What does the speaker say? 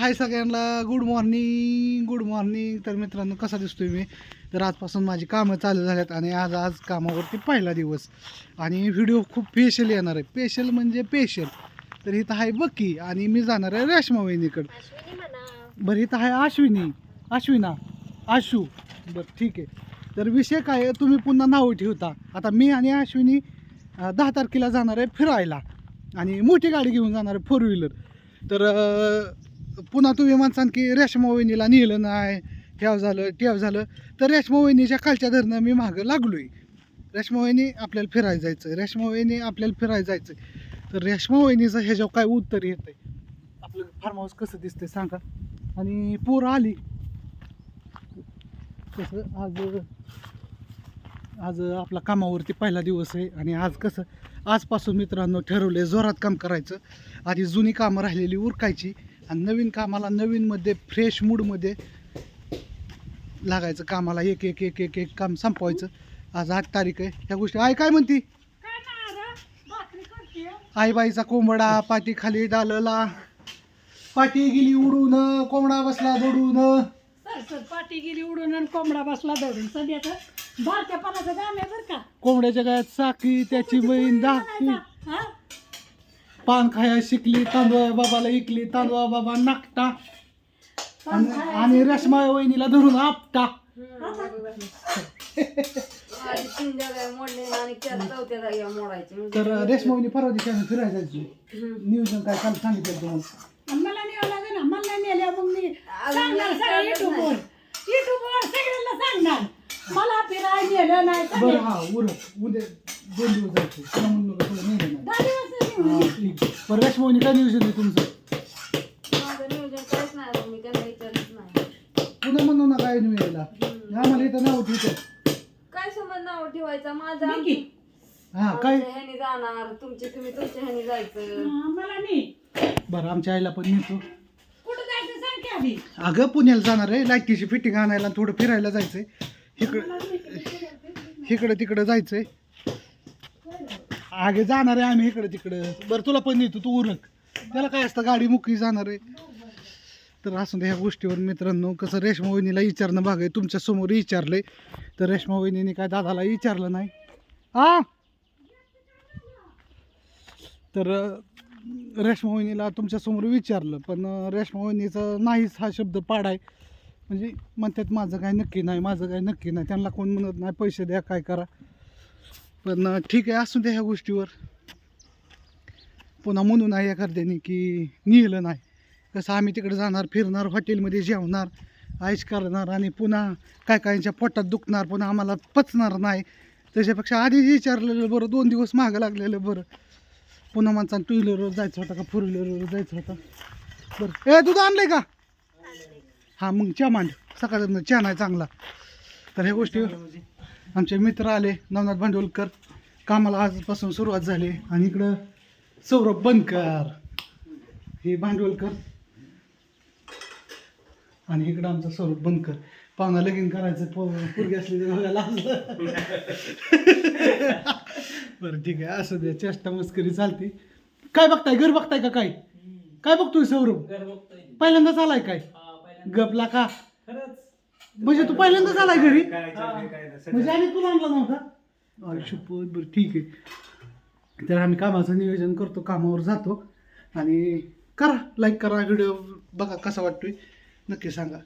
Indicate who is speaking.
Speaker 1: हाय सगळ्यांना. Good morning good morning तर मित्रांनो कसा दिसतोय मी? तर आजपासून माझी कामं चालू झाल्यात आणि आज आज कामावरती पहिला दिवस. आणि व्हिडिओ खूप स्पेशल येणार आहे. स्पेशल म्हणजे स्पेशल तर इथं आहे बक्की आणि मी जाणार आहे रेशमा वहिनीकडं. बरं इथं आहे अश्विनी. अश्विना. आशू. बरं ठीक आहे. तर विषय काय आहे? तुम्ही पुन्हा नावं ठेवता. आता मी आणि अश्विनी दहा तारखेला जाणार आहे फिरायला. आणि मोठी गाडी घेऊन जाणार आहे फोर व्हीलर तर पुन्हा तुम्ही म्हणसान की रेशमा वहिनीला नेलं नाही ठेव झालं ठेव झालं. तर रेशमा वहिनीच्या खालच्या धरणं मी मागं लागलो आहे रेशमा वहिनी आपल्याला फिरायला जायचं रेशमा वहिनी आपल्याला फिरायला जायचं तर रेशमा वहिनीचं ह्याच्यावर काय उत्तर येतं आपलं फार्म हाऊस कसं दिसतंय सांगा. आणि पोरं आली. कसं? आज आज आपला कामावरती पहिला दिवस आहे. आणि आज कसं? आजपासून मित्रांनो ठरवले जोरात काम करायचं. आधी जुनी कामं राहिलेली उरकायची. आणि नवीन कामाला नवीनमध्ये फ्रेश मूडमध्ये लागायचं कामाला. एक एक एक एक एक काम संपवायचं. आज आठ तारीख आहे. ह्या गोष्टी आई काय म्हणती? आईबाईचा कोंबडा पाठी खाली डालला. पाठी गेली उडून कोंबडा बसला दडून.
Speaker 2: पाठी गेली उडून आणि कोंबडा बसला दौडून. सध्याचं बारक्या पानाचं गाणं आहे बरं का.
Speaker 1: कोंबड्याच्या गळ्यात साखी त्याची बहीण
Speaker 2: हा?
Speaker 1: पान खाया शिकली तांदूळ बाबाला इकली तांदूळ बाबा नाकटा. आणि आणि रेशमा वहिनीला धरून आपटा.
Speaker 3: मोडले आणि त्या चौथ्या जागेवर मोडायचे
Speaker 1: तर रेशमा वहिनी परवा दिवशी आम्ही फिरायला जायची. नियोजन काय काल सांगितलं तुम्हाला?
Speaker 2: मला न्यावं लागेल ना मला नाही नेल्या मग मी सांगणार सगळं युट्यूबवर युट्यूबवर सगळ्यांना सांगणार. मला फिरायला नेलं नाही
Speaker 1: बरं. हा उरक. उद्या दोन दिवस जायचं. तुला म्हणलं का तुला नेलं नाही हा. ठीक आहे. बरं काय नियोजन आहे तुमचं?
Speaker 3: माझं नियोजन काहीच नाही मी त्यांना विचारलंच नाही.
Speaker 1: पुन्हा म्हणू ना काय नाही यायला. आम्हाला इथं नाव ठेवतं
Speaker 3: काय संबंध नाव ठेवायचं? माझं
Speaker 2: मी की?
Speaker 3: आमच्या
Speaker 1: हा काय?
Speaker 3: ह्यानी जाणार. तुमचे तुम्ही तुमच्या ह्यानी जायचं.
Speaker 2: हा, मला नाही.
Speaker 1: बरं आमच्या आईला पण नेतो.
Speaker 2: कुठं जायचं सांग की आधी?
Speaker 1: अगं पुण्याला जाणार आहे. लाईटीची फिटिंग आणायला आणि थोडं फिरायला जायचंय. इकडं इकडं तिकडं जायचंय. आगे जाणार आहे आम्ही इकडं तिकडं. बरं तुला पण नेतो तू उरक. त्याला काय असतं गाडी मुकी जाणार आहे. तर असं ह्या गोष्टीवर मित्रांनो कसं रेशमा वहिनीला विचारणं भाग आहे. तुमच्यासमोर विचारलंय. तर रेशमा वहिनीने काय दादाला विचारलं नाही. आ? तर अं, रेशमा वहिनीला तुमच्यासमोर विचारलं. पण अं, रेशमा नाहीच हा शब्द पाडाय. म्हणजे म्हणतात माझं काय नक्की नाही माझं काय नक्की नाही. त्यांना कोण म्हणत नाही पैसे द्या काय करा. पण ठीक आहे असू द्या ह्या गोष्टीवर. पुन्हा म्हणून आहे एखाद्याने की नेलं नाही. कसं आम्ही तिकडे जाणार फिरणार हॉटेलमध्ये जेवणार आईश करणार आणि पुन्हा काय काहींच्या पोटात दुखणार पुन्हा आम्हाला पचणार नाही. त्याच्यापेक्षा आधीच विचारलेलं बरं दोन दिवस मागं लागलेलं बरं. पुन्हा माणसानं टू व्हीलरवर जायचं होतं का फोर व्हीलरवर जायचं होतं? बरं. ए दूध आणलं का? हां मग चहा मांड. सकाळ चहा नाही चांगला. तर ह्या गोष्टी आमचे मित्र आले नवनाथ भांडवलकर. कामाला आजपासून सुरुवात झाली. आणि इकडं सौरभ बनकर. हे भांडवलकर. आणि इकडं आमचा सौरभ बनकर. पाहुणा लगीन करायचं पोरगी असली तर बघायला बरं ठीक आहे असं द्या. चेष्टा मस्करी चालते. काय बघताय? घर बघताय का काय? काय बघतोय सौरभ? पहिल्यांदाच आलाय काय? गपला का म्हणजे तू पहिल्यांदाच आलाय घरी? म्हणजे आम्ही तुला आणला नव्हता? आयुष्यपत बरं ठीक आहे. तर आम्ही कामाचं नियोजन करतो कामावर जातो. आणि करा लाईक करा व्हिडिओ बघा कसा वाटतोय. नक्की सांगा.